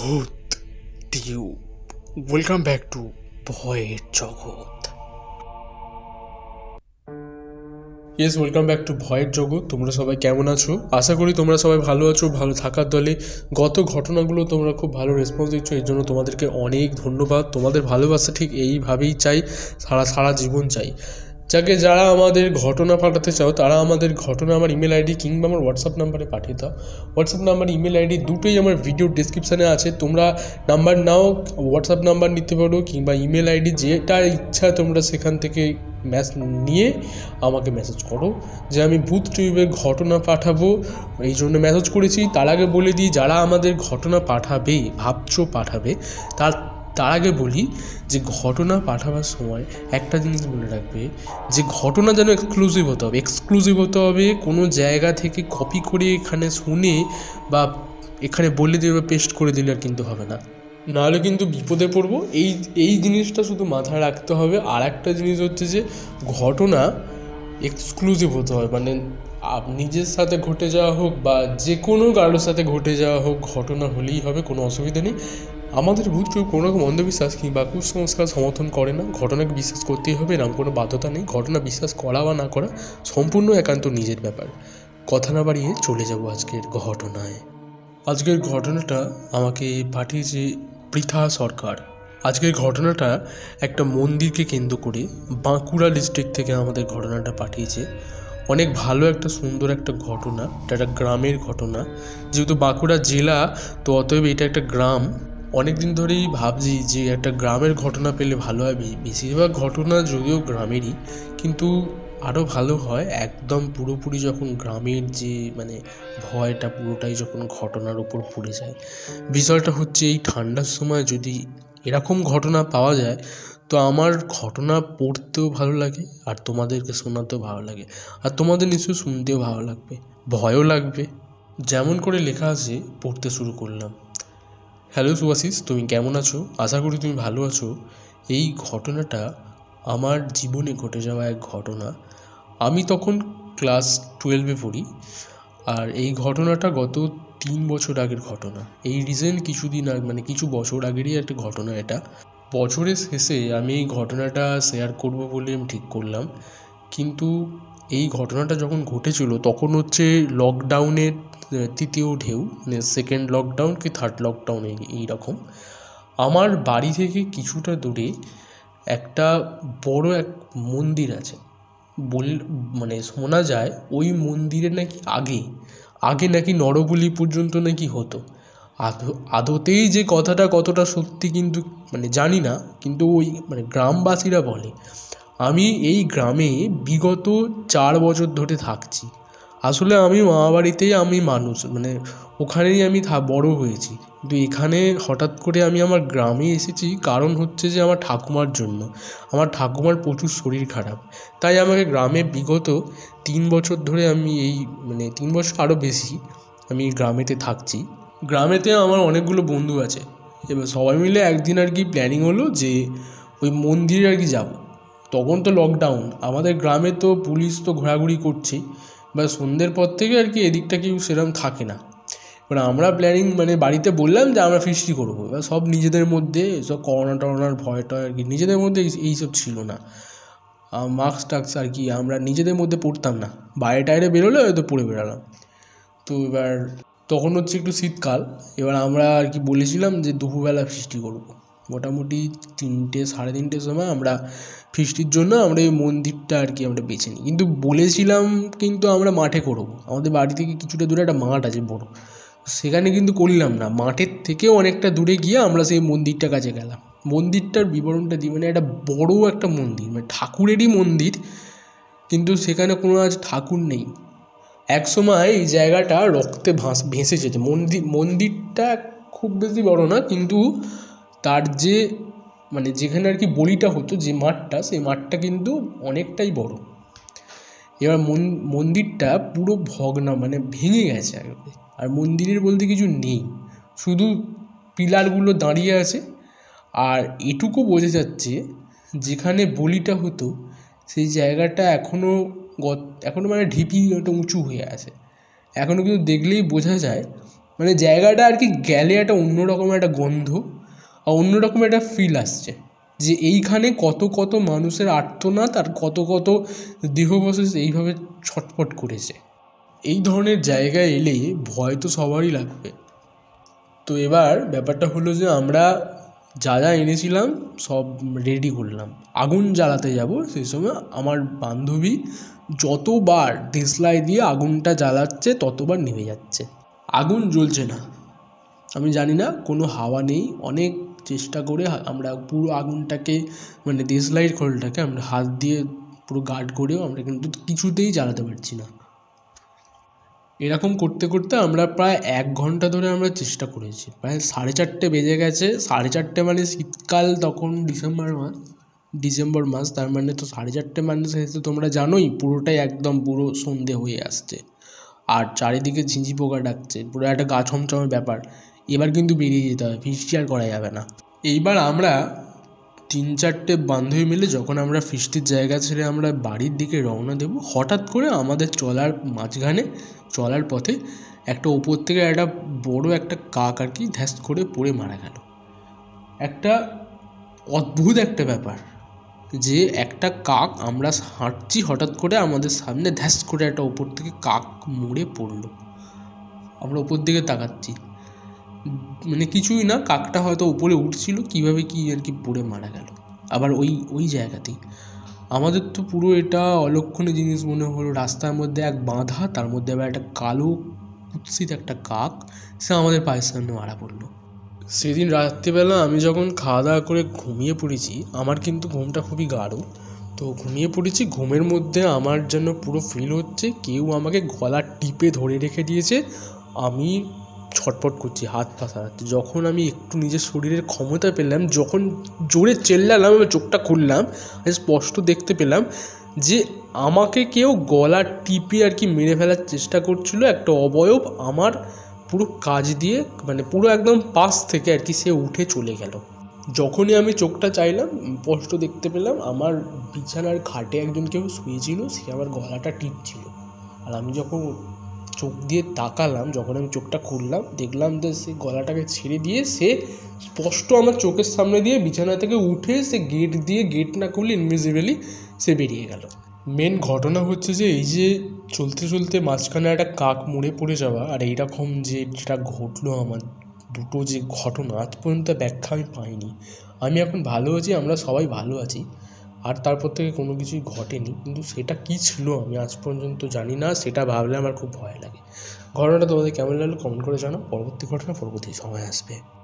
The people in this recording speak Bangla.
ভূত, টিউব। ওয়েলকাম ব্যাক টু ভয়ের জগৎ। ইয়েস ওয়েলকাম ব্যাক টু ভয়ের জগৎ। তোমরা সবাই কেমন আছো? আশা করি তোমরা সবাই ভালো আছো, ভালো থাকার দলে। গত ঘটনাগুলো তোমরা খুব ভালো রেসপন্স দিচ্ছ, এর জন্য তোমাদেরকে অনেক ধন্যবাদ। তোমাদের ভালোবাসা ঠিক এইভাবেই চাই, সারা সারা জীবন চাই। যাকে যারা আমাদের ঘটনা পাঠাতে চাও, তারা আমাদের ঘটনা আমার ইমেল আইডি কিংবা আমার হোয়াটসঅ্যাপ নাম্বারে পাঠিয়ে দাও। হোয়াটসঅ্যাপ নাম্বার ইমেল আইডি দুটোই আমার ভিডিও ডিসক্রিপশানে আছে। তোমরা নাম্বার নাও হোয়াটসঅ্যাপ নাম্বার নিতে পারো কিংবা ইমেল আইডি যেটা ইচ্ছা তোমরা সেখান থেকে ম্যাস নিয়ে আমাকে মেসেজ করো যে আমি ভূত টিউবের ঘটনা পাঠাবো। এই জন্য মেসেজ করেছি। তার আগে বলে দিই, যারা আমাদের ঘটনা পাঠাবে, ভাবছ পাঠাবে, তার তার আগে বলি যে ঘটনা পাঠাবার সময় একটা জিনিস মনে রাখবে, যে ঘটনা যেন এক্সক্লুসিভ হতে হবে। এক্সক্লুসিভ হতে হবে, কোনো জায়গা থেকে কপি করে এখানে শুনে বা এখানে বলে দিয়ে পেস্ট করে দিলে আর কিন্তু হবে না। নাহলে কিন্তু বিপদে পড়ব। এই এই জিনিসটা শুধু মাথায় রাখতে হবে। আর একটা জিনিস হচ্ছে যে ঘটনা এক্সক্লুসিভ হতে হয়। মানে নিজের সাথে ঘটে যাওয়া হোক বা যে কোনো কারোর সাথে ঘটে যাওয়া হোক, ঘটনা হলেই হবে, কোনো অসুবিধা নেই। আমাদের ভূত কেউ কোনো রকম অন্ধবিশ্বাস কিংবা কুসংস্কার সমর্থন করে না। ঘটনাকে বিশ্বাস করতেই হবে, এরকম কোনো বাধ্যতা নেই। ঘটনা বিশ্বাস করা বা না করা সম্পূর্ণ একান্ত নিজের ব্যাপার। কথা না বাড়িয়ে চলে যাব আজকের ঘটনায়। আজকের ঘটনাটা আমাকে পাঠিয়েছে পৃথা সরকার। আজকের ঘটনাটা একটা মন্দিরকে কেন্দ্র করে বাঁকুড়া ডিস্ট্রিক্ট থেকে আমাদের ঘটনাটা পাঠিয়েছে। অনেক ভালো একটা সুন্দর একটা ঘটনা, এটা একটা গ্রামের ঘটনা। যেহেতু বাঁকুড়া জেলা, তো অতএব এটা একটা গ্রাম। অনেক দিন ধরেই ভাবছি যে একটা গ্রামের ঘটনা পেলে ভালো হয়। বেশিরভাগ ঘটনা যদিও গ্রামেরই, কিন্তু আরও ভালো হয় একদম পুরোপুরি যখন গ্রামের যে মানে ভয়টা পুরোটাই যখন ঘটনার উপর পড়ে যায়। বিষয়টা হচ্ছে এই ঠান্ডার সময় যদি এরকম ঘটনা পাওয়া যায় তো আমার ঘটনা পড়তেও ভালো লাগে আর তোমাদেরকে শোনাতেও ভালো লাগে। আর তোমাদের নিশ্চয়ই শুনতেও ভালো লাগবে, ভয়ও লাগবে। যেমন করে লেখা আছে, পড়তে শুরু করলাম। হ্যালো সুভাশিস তুমি কেমন আছো? আশা করি তুমি ভালো আছো। এই ঘটনাটা আমার জীবনে ঘটে যাওয়া এক ঘটনা। আমি তখন ক্লাস টুয়েলভে পড়ি। আর এই ঘটনাটা গত তিন বছর আগের ঘটনা। এই রিসেন্ট কিছুদিন আগে মানে কিছু বছর আগেরই একটা ঘটনা এটা। বছরের শেষে আমি এই ঘটনাটা শেয়ার করব বলে আমি ঠিক করলাম। কিন্তু এই ঘটনাটা যখন ঘটেছিল, তখন হচ্ছে লকডাউনের তৃতীয় ঢেউ মানে সেকেন্ড লকডাউন কি থার্ড লকডাউন এই রকম আমার বাড়ি থেকে কিছুটা দূরে একটা বড় এক মন্দির আছে। বল মানে শোনা যায় ওই মন্দিরে নাকি আগে আগে নাকি নরবলি পর্যন্ত নাকি হতো। আদতেই যে কথাটা কতটা সত্যি কিন্তু মানে জানি না, কিন্তু ওই মানে গ্রামবাসীরা বলে, আমি এই গ্রামে বিগত চার বছর ধরে থাকছি। আসলে আমি মামাবাড়িতেই আমি মানুষ মানে ওখানেই আমি বড় হয়েছি। কিন্তু এখানে হঠাৎ করে আমি আমার গ্রামে এসেছি, কারণ হচ্ছে যে আমার ঠাকুমার জন্য। আমার ঠাকুমার প্রচুর শরীর খারাপ। তাই আমাকে গ্রামে বিগত তিন বছর ধরে আমি এই মানে তিন বছর আরও বেশি আমি গ্রামেতে থাকছি। গ্রামেতে আমার অনেকগুলো বন্ধু আছে। এবার সবাই মিলে একদিন আর কি প্ল্যানিং হলো যে ওই মন্দিরে আর কি যাব। তখন তো লকডাউন আমাদের গ্রামে তো পুলিশ তো ঘোরাঘুরি করছে বা সন্ধ্যের পর থেকে আর কি এদিকটা কেউ সেরকম থাকে না। এবার আমরা প্ল্যানিং মানে বাড়িতে বললাম যে আমরা ফিস্টি করব। এবার সব নিজেদের মধ্যে সব করোনা টরোনার ভয় টয় আর কি নিজেদের মধ্যে এই- এইসব ছিল না। মাস্ক টাক্স আর কি আমরা নিজেদের মধ্যে পড়তাম না। বাইরে টাইরে বেরোলে হয়তো পড়ে বেরালাম তো এবার তখন হচ্ছে একটু শীতকাল। এবার আমরা আর কি বলেছিলাম যে দুপুরবেলা ফিস্টি করব। মোটামুটি তিনটে, সাড়ে তিনটের সময় আমরা ফিস্টির জন্য আমরা এই মন্দিরটা আর কি আমরা বেছে নিই। কিন্তু বলেছিলাম কিন্তু আমরা মাঠে করব। আমাদের বাড়ি থেকে কিছুটা দূরে একটা মাঠ আছে বড়। সেখানে কিন্তু করলাম না। মাঠের থেকেও অনেকটা দূরে গিয়ে আমরা সেই মন্দিরটার কাছে গেলাম। মন্দিরটার বিবরণটা দিই মানে একটা বড় একটা মন্দির মানে ঠাকুরেরই মন্দির। কিন্তু সেখানে কোনো আজ ঠাকুর নেই। এক সময় এই জায়গাটা রক্তে ভাস, ভেসে যেত। মন্দির মন্দিরটা খুব বেশি বড় না, কিন্তু তার যে মানে যেখানে আর কি বলিটা হতো, যে মাঠটা, সেই মাঠটা কিন্তু অনেকটাই বড়। এবার মন- মন্দিরটা পুরো ভগ্ন মানে ভেঙে গেছে একবারে। আর মন্দিরের বলতে কিছু নেই। শুধু পিলারগুলো দাঁড়িয়ে আছে। আর এটুকু বোঝা যাচ্ছে, যেখানে বলিটা হতো, সেই জায়গাটা এখনও গত এখনও মানে ঢিপি একটা উঁচু হয়ে আছে। এখনও কিন্তু দেখলেই বোঝা যায় মানে জায়গাটা আর কি গেলে একটা অন্যরকম একটা গন্ধ আর অন্যরকম একটা ফিল আসছে। যে এইখানে কত কত মানুষের আর্তনাদ আর কত কত দেহবশেষ এইভাবে ছটফট করেছে। এই ধরনের জায়গায় এলে ভয় তো সবারই লাগবে। তো এবার ব্যাপারটা হলো যে আমরা যা যা এনেছিলাম সব রেডি করলাম। আগুন জ্বালাতে যাব, সেই সময় আমার বান্ধবী যতবার দেশলাই দিয়ে আগুনটা জ্বালাচ্ছে, ততবার নেমে যাচ্ছে। আগুন জ্বলছে না। আমি জানি না, কোনো হাওয়া নেই। অনেক চেষ্টা করে আমরা পুরো আগুনটাকে মানে দেশলাইয়ের খোলটাকে আমরা হাত দিয়ে পুরো গার্ড করেও আমরা কিন্তু কিছুতেই জ্বালাতে পারছি না। এরকম করতে করতে আমরা প্রায় এক ঘণ্টা ধরে আমরা চেষ্টা করেছি। প্রায় সাড়ে চারটে বেজে গেছে। সাড়ে চারটে মানে শীতকাল তখন ডিসেম্বর মাস। ডিসেম্বর মাস, তার মানে তো সাড়ে চারটে মানে সেহেতু তোমরা জানোই, পুরোটাই একদম পুরো সন্ধে হয়ে আসছে। আর চারিদিকে ঝিঁঝি পোকা ডাকছে, পুরো একটা গা ছমছমের ব্যাপার। এবার কিন্তু বেরিয়ে যেতে হবে, ফিস্টি আর করা যাবে না। এইবার আমরা তিন চারটে বান্ধবী মিলে যখন আমরা ফিস্টির জায়গা ছেড়ে আমরা বাড়ির দিকে রওনা দেব, হঠাৎ করে আমাদের চলার মাঝখানে, চলার পথে একটা ওপর থেকে একটা বড় একটা কাক আর কি ধ্যাস করে পড়ে মারা গেল। একটা অদ্ভুত একটা ব্যাপার। যে একটা কাক আমরা হাঁটছি হঠাৎ করে আমাদের সামনে ধ্যাস করে একটা ওপর থেকে কাক মুড়ে পড়ল। আমরা ওপর দিকে তাকাচ্ছি। মানে কিছুই না, কাকটা হয়তো উপরে উঠছিল, কীভাবে কি আর কি পড়ে মারা গেল। আবার ওই ওই জায়গাতেই। আমাদের তো পুরো এটা অলক্ষণীয় জিনিস মনে হলো, রাস্তার মধ্যে এক বাঁধা, তার মধ্যে আবার একটা কালো কুৎসিত একটা কাক, সে আমাদের পায়ের সামনে মারা পড়ল। সেদিন রাত্রিবেলা আমি যখন খাওয়া দাওয়া করে ঘুমিয়ে পড়েছি, আমার কিন্তু ঘুমটা খুবই গাঢ়। তো ঘুমিয়ে পড়েছি, ঘুমের মধ্যে আমার যেন পুরো ফিল হচ্ছে, কেউ আমাকে গলা টিপে ধরে রেখে দিয়েছে। আমি ছটফট করছি, হাত পা সারাচ্ছি। যখন আমি একটু নিজের শরীরের ক্ষমতা পেলাম, যখন জোরে চেল্লালাম, আমি চোখটা খুললাম স্পষ্ট দেখতে পেলাম যে আমাকে কেউ গলা টিপে আর কি মেরে ফেলার চেষ্টা করছিল। একটা অবয়ব আমার পুরো কাজ দিয়ে মানে পুরো একদম পাশ থেকে আর কি সে উঠে চলে গেল। যখনই আমি চোখটা চাইলাম, স্পষ্ট দেখতে পেলাম, আমার বিছানার খাটে একজন কেউ শুয়েছিল, সে আমার গলাটা টিপছিল। আর আমি যখন চোখ দিয়ে তাকালাম, যখন আমি চোখটা খুললাম, দেখলাম যে সে গলাটাকে ছেড়ে দিয়ে সে স্পষ্ট আমার চোখের সামনে দিয়ে বিছানা থেকে উঠে সে গেট দিয়ে গেট না করলে ইনভিজিবলি সে বেরিয়ে গেল। মেন ঘটনা হচ্ছে যে, এই যে চলতে চলতে মাঝখানে একটা কাক মরে পড়ে যাওয়া আর এইরকম যে যেটা ঘটলো আমার, দুটো যে ঘটনা, আজ পর্যন্ত ব্যাখ্যা আমি পাইনি। আমি এখন ভালো আছি, আমরা সবাই ভালো আছি, আর তারপর থেকে কোনো কিছুই ঘটেনি, কিন্তু সেটা কী ছিল আমি আজ পর্যন্ত জানি না, সেটা ভাবলে আমার খুব ভয় লাগে। ঘটনাটা তোমাদের কেমন লাগল কমেন্ট করে জানাও, পরবর্তী ঘটনা, পরবর্তী সময় আসবে।